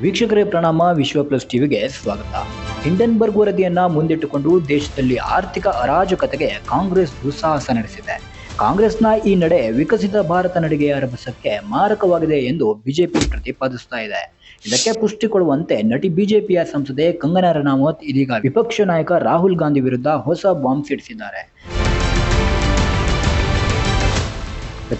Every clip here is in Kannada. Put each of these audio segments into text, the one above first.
ವೀಕ್ಷಕರೇ, ಪ್ರಣಾಮ. ವಿಶ್ವ ಪ್ಲಸ್ ಟಿವಿಗೆ ಸ್ವಾಗತ. ಹಿಂಡನ್ಬರ್ಗ್ ವರದಿಯನ್ನ ಮುಂದಿಟ್ಟುಕೊಂಡು ದೇಶದಲ್ಲಿ ಆರ್ಥಿಕ ಅರಾಜಕತೆಗೆ ಕಾಂಗ್ರೆಸ್ ದುಸ್ಸಾಹಸ ನಡೆಸಿದೆ. ಕಾಂಗ್ರೆಸ್ನ ಈ ನಡೆ ವಿಕಸಿತ ಭಾರತ ನಡಿಗೆಯ ರಭಸಕ್ಕೆ ಮಾರಕವಾಗಿದೆ ಎಂದು ಬಿಜೆಪಿ ಪ್ರತಿಪಾದಿಸ್ತಾ ಇದೆ. ಇದಕ್ಕೆ ಪುಷ್ಟಿ ಕೊಡುವಂತೆ ನಟಿ ಬಿಜೆಪಿಯ ಸಂಸದೆ ಕಂಗನಾ ರನಾವತ್ ಇದೀಗ ವಿಪಕ್ಷ ನಾಯಕ ರಾಹುಲ್ ಗಾಂಧಿ ವಿರುದ್ಧ ಹೊಸ ಬಾಂಬ್ ಸಿಡಿಸಿದ್ದಾರೆ.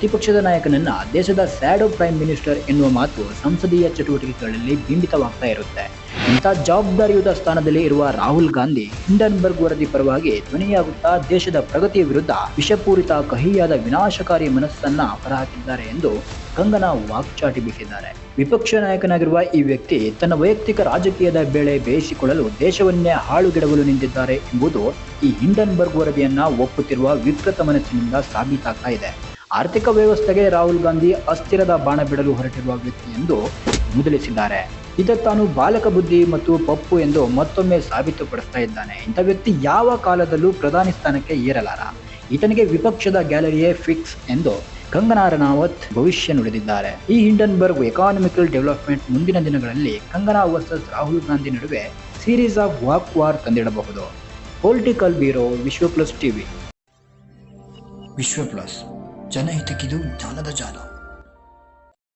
ಪ್ರತಿಪಕ್ಷದ ನಾಯಕನನ್ನ ದೇಶದ ಸ್ಯಾಡೋ ಪ್ರೈಮ್ ಮಿನಿಸ್ಟರ್ ಎನ್ನುವ ಮಾತು ಸಂಸದೀಯ ಚಟುವಟಿಕೆಗಳಲ್ಲಿ ಬಿಂಬಿತವಾಗ್ತಾ ಇರುತ್ತೆ. ಇಂಥ ಜವಾಬ್ದಾರಿಯುತ ಸ್ಥಾನದಲ್ಲಿ ಇರುವ ರಾಹುಲ್ ಗಾಂಧಿ ಹಿಂಡನ್ಬರ್ಗ್ ವರದಿ ಪರವಾಗಿ ಧ್ವನಿಯಾಗುತ್ತಾ ದೇಶದ ಪ್ರಗತಿಯ ವಿರುದ್ಧ ವಿಷಪೂರಿತ ಕಹಿಯಾದ ವಿನಾಶಕಾರಿ ಮನಸ್ಸನ್ನ ಹೊರಹಾಕಿದ್ದಾರೆ ಎಂದು ಕಂಗನಾ ವಾಕ್ಚಾಟಿ ಬೀಸಿದ್ದಾರೆ ವಿಪಕ್ಷ ನಾಯಕನಾಗಿರುವ ಈ ವ್ಯಕ್ತಿ ತನ್ನ ವೈಯಕ್ತಿಕ ರಾಜಕೀಯದ ಬೇಳೆ ಬೇಯಿಸಿಕೊಳ್ಳಲು ದೇಶವನ್ನೇ ಹಾಳುಗೆಡವಲು ನಿಂತಿದ್ದಾರೆ ಎಂಬುದು ಈ ಹಿಂಡನ್ಬರ್ಗ್ ವರದಿಯನ್ನ ಒಪ್ಪುತ್ತಿರುವ ವಿಕೃತ ಮನಸ್ಸಿನಿಂದ ಸಾಬೀತಾಗ್ತಾ ಇದೆ. ಆರ್ಥಿಕ ವ್ಯವಸ್ಥೆಗೆ ರಾಹುಲ್ ಗಾಂಧಿ ಅಸ್ಥಿರದ ಬಾಣ ಬಿಡಲು ಹೊರಟಿರುವ ವ್ಯಕ್ತಿ ಎಂದು ಮುದಲಿಸಿದ್ದಾರೆ ಇದಕ್ಕೆ ತಾನು ಬಾಲಕ ಬುದ್ಧಿ ಮತ್ತು ಪಪ್ಪು ಎಂದು ಮತ್ತೊಮ್ಮೆ ಸಾಬೀತುಪಡಿಸ್ತಾ ಇದ್ದಾನೆ. ಇಂಥ ವ್ಯಕ್ತಿ ಯಾವ ಕಾಲದಲ್ಲೂ ಪ್ರಧಾನಿ ಸ್ಥಾನಕ್ಕೆ ಏರಲಾರ. ಈತನಿಗೆ ವಿಪಕ್ಷದ ಗ್ಯಾಲರಿಯೇ ಫಿಕ್ಸ್ ಎಂದು ಕಂಗನಾ ರನಾವತ್ ಭವಿಷ್ಯ ನುಡಿದಿದ್ದಾರೆ. ಈ ಹಿಂಡನ್ಬರ್ಗ್ ಎಕಾನಮಿಕಲ್ ಡೆವಲಪ್ಮೆಂಟ್ ಮುಂದಿನ ದಿನಗಳಲ್ಲಿ ಕಂಗನಾ ವರ್ಸಸ್ ರಾಹುಲ್ ಗಾಂಧಿ ನಡುವೆ ಸೀರೀಸ್ ಆಫ್ ವಾಕ್ war ತಂದಿಡಬಹುದು. Political bureau Vishwa plus TV Vishwa plus ಜನಹಿತಕ್ಕಿದು ಜ್ಞಾನದ ಜಾಲ.